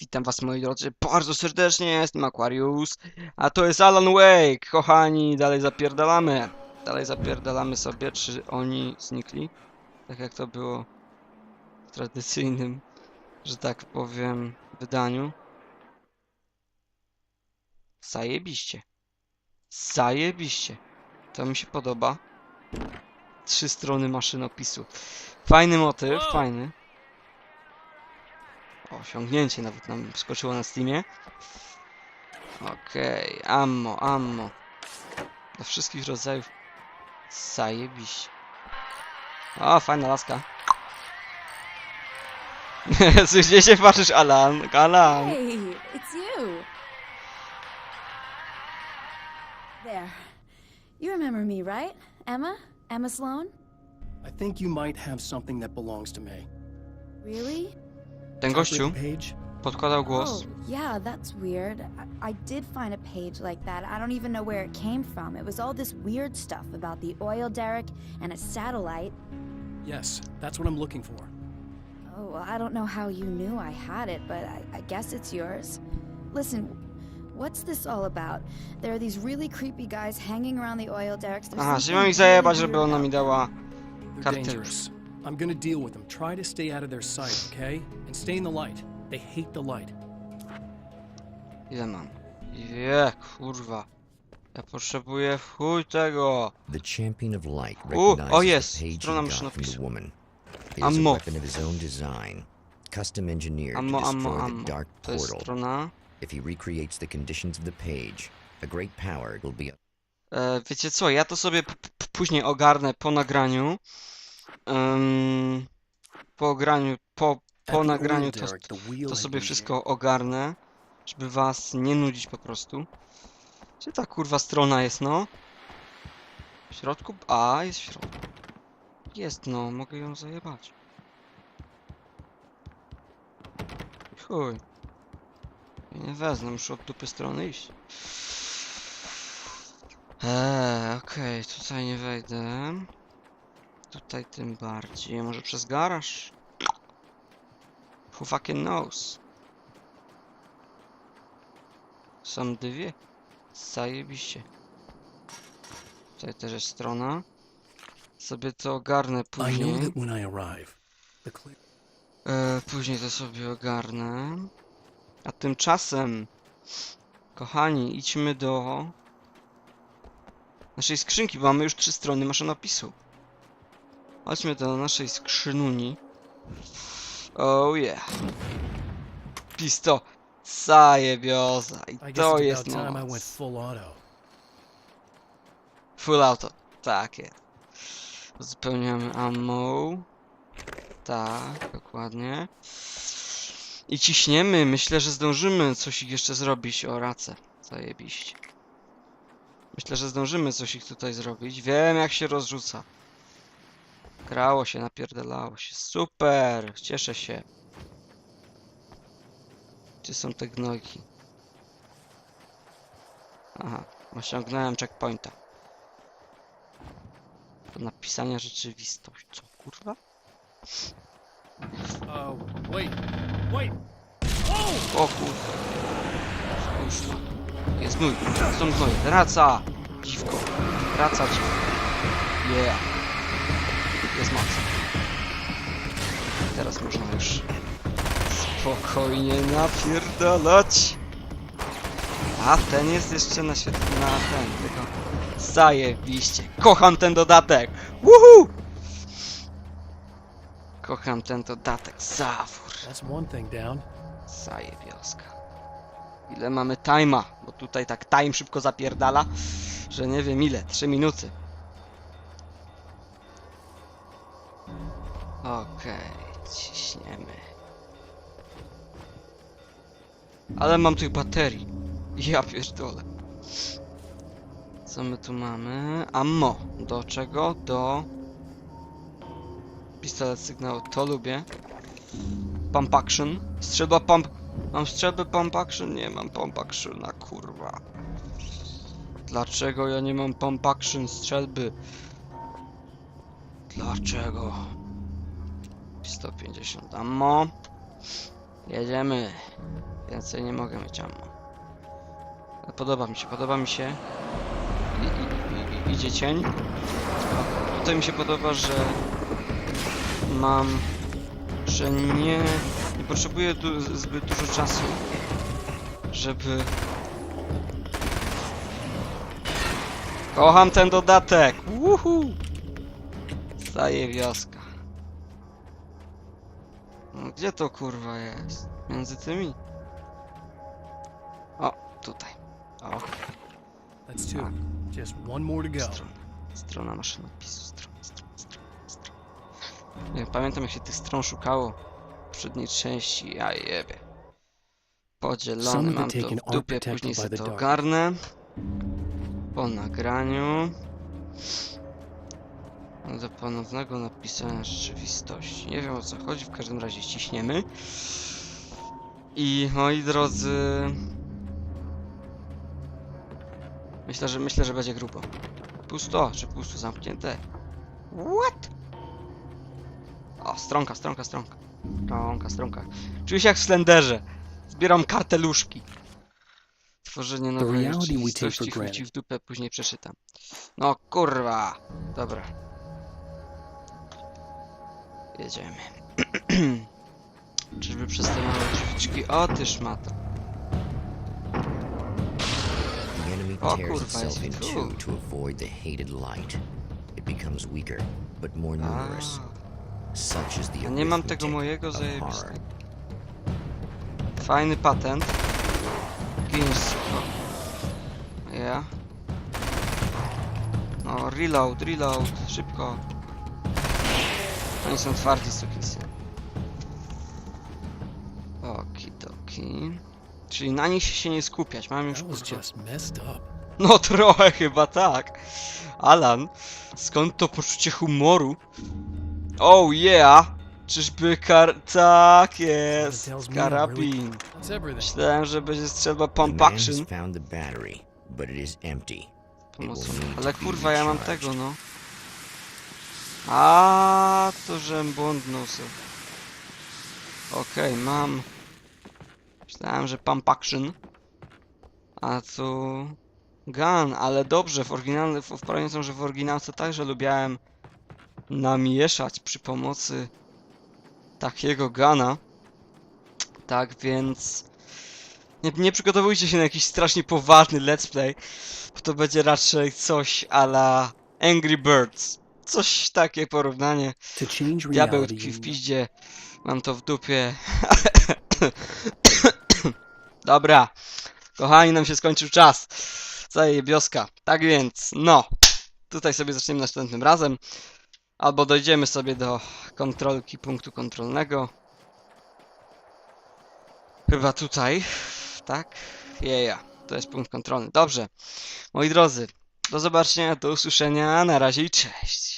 Witam was moi drodzy bardzo serdecznie, jestem Aquarius, a to jest Alan Wake, kochani, dalej zapierdalamy. Dalej zapierdalamy sobie, czy oni znikli? Tak jak to było w tradycyjnym, że tak powiem, wydaniu. Zajebiście. Zajebiście. To mi się podoba. Trzy strony maszynopisu. Fajny motyw, fajny. Osiągnięcie nawet nam skoczyło na Steamie. Okej, ammo, ammo. Do wszystkich rodzajów. Zajebiście. O, fajna laska. Jezu, Gdzie się patrzysz, Alan? Alan. Hey, it's you. There. You remember me, right? Emma? Emma Sloan? I think you might have something that belongs to me. Really? Ten gościu podkładał głos. Oh, yeah, that's weird. I, I did find a page like that. I don't even know where it came from. It was all this weird stuff about the oil derrick and a satellite. Yes, that's what I'm looking for. Oh, well, I don't know how you knew I had it, but I, I guess it's yours. Listen, what's this all about? There are these really creepy guys hanging around the oil derricks. There's Aha, czyli something mam ich zajebać, żeby ona mi dała They're kartę. I'm gonna deal with them. Try to stay out of their sight, okay? And stay in the light. They hate the light. Ile mam? Je, kurwa. Ja potrzebuję w chuj tego. The champion of light O, recognizes o the page he strona from the woman. It is Ammo. a weapon of his own design, custom engineered Ammo, to ammo, destroy ammo. the dark To jest portal. strona. If he recreates the conditions of the page, a great power will be E, wiecie co, ja to sobie p- p- później ogarnę po nagraniu. Ym, po graniu, po, po nagraniu to, to sobie wszystko ogarnę, żeby was nie nudzić po prostu. Gdzie ta kurwa strona jest, no? W środku? A, jest w środku. Jest, no, mogę ją zajebać. Chuj. Nie wezmę, muszę od dupy strony iść. Eee, okej, tutaj nie wejdę. Tutaj tym bardziej. Może przez garaż? Who fucking knows? Są dwie. Zajebiście. Tutaj też jest strona. Sobie to ogarnę później. E, później to sobie ogarnę. A tymczasem, kochani, idźmy do naszej skrzynki, bo mamy już trzy strony maszynopisu. Chodźmy do naszej skrzynuni. Oh yeah. Pisto. Zajebioza. I to jest moc. full auto. Full auto. Tak jest. Uzupełniamy ammo. Tak, dokładnie. I ciśniemy. Myślę, że zdążymy coś ich jeszcze zrobić. O, racę. Zajebiście. Myślę, że zdążymy coś ich tutaj zrobić. Wiem, jak się rozrzuca. Grało się, napierdalało się. Super! Cieszę się. Gdzie są te gnojki? Aha, osiągnąłem checkpointa. Do napisania rzeczywistość. Co, kurwa? Oh, wait. Wait! O kurwa. Kurwa. Jest gnój. Są gnoje. Wraca! Dziwko. Wraca dziwko. Yeah. Jest moc. Teraz można już spokojnie napierdalać. A ten jest jeszcze na świetnie na ten, tylko zajebiście. Kocham ten dodatek. Woohoo! Kocham ten dodatek. Zawór. Zajebioska. Ile mamy time'a? Bo tutaj tak time szybko zapierdala, że nie wiem ile. 3 minuty. Okej, ciśniemy. Ale mam tych baterii. Ja pierdolę. Co my tu mamy? Ammo. Do czego? Do... Pistolet sygnału. To lubię. Pump action. Strzelba pump. Mam strzelbę pump action? Nie mam pump actiona, kurwa. Dlaczego ja nie mam pump action strzelby? Dlaczego? 150 ammo. Jedziemy. Więcej nie mogę mieć ammo. Podoba mi się, podoba mi się. I, i, i, idzie cień. O, Tutaj mi się podoba, że mam, że nie, nie potrzebuję du zbyt dużo czasu, żeby... Kocham ten dodatek! Woohoo! Staje wioska. No, gdzie to kurwa jest? Między tymi? O, tutaj. O, That's two. Just one more to go. strona. Strona maszynopisu, strona, strona, strona, strona. Nie, pamiętam jak się tych stron szukało w poprzedniej części, ja jebie. Podzielony mam to w dupie, później sobie to ogarnę. Po nagraniu. Do ponownego napisania rzeczywistości. Nie wiem o co chodzi, w każdym razie ściśniemy. I moi drodzy... Myślę, że myślę, że będzie grubo. Pusto, czy pusto zamknięte? What? O, stronka, stronka, stronka. Stronka, stronka. Czuję się jak w Slenderze. Zbieram karteluszki. Tworzenie nowej rzeczywistości chwyci w dupę, później przeczytam. No kurwa. Dobra. Jedziemy. Czyżby przez te małe drzwiczki? O, ty. The enemy O, tears kurwa, itself in jest two tu. to avoid the hated light. It becomes weaker, but more numerous. Such is the nie mam tego arithmetic mojego of zajebiste. horror. Fajny patent. Gin sucho. Ja. No, reload, reload, szybko. Oni są twardzi sukisy. Okidoki. Czyli na nich się nie skupiać, mam już kurczę. No trochę chyba tak. Alan, skąd to poczucie humoru? Oh yeah! Czyżby kar... Tak jest! Karabin. Myślałem, że będzie strzelba pump action. Pomocą. Ale kurwa, ja mam tego, no. A to żem błądnął sobie. Okej, mam. Myślałem, że pump action. A tu... Gun, ale dobrze, w oryginalnym, w, pamiętam, że w oryginałce także lubiałem namieszać przy pomocy takiego gana. Tak więc... Nie, nie przygotowujcie się na jakiś strasznie poważny let's play, bo to będzie raczej coś a la Angry Birds. Coś takie porównanie. To change Diabeł reality, tkwi w piździe. Mam to w dupie. Dobra. Kochani, nam się skończył czas. Zajebioska. Tak więc, no. Tutaj sobie zaczniemy następnym razem. Albo dojdziemy sobie do kontrolki punktu kontrolnego. Chyba tutaj. Tak? Jeja. To jest punkt kontrolny. Dobrze. Moi drodzy, do zobaczenia, do usłyszenia. Na razie i cześć.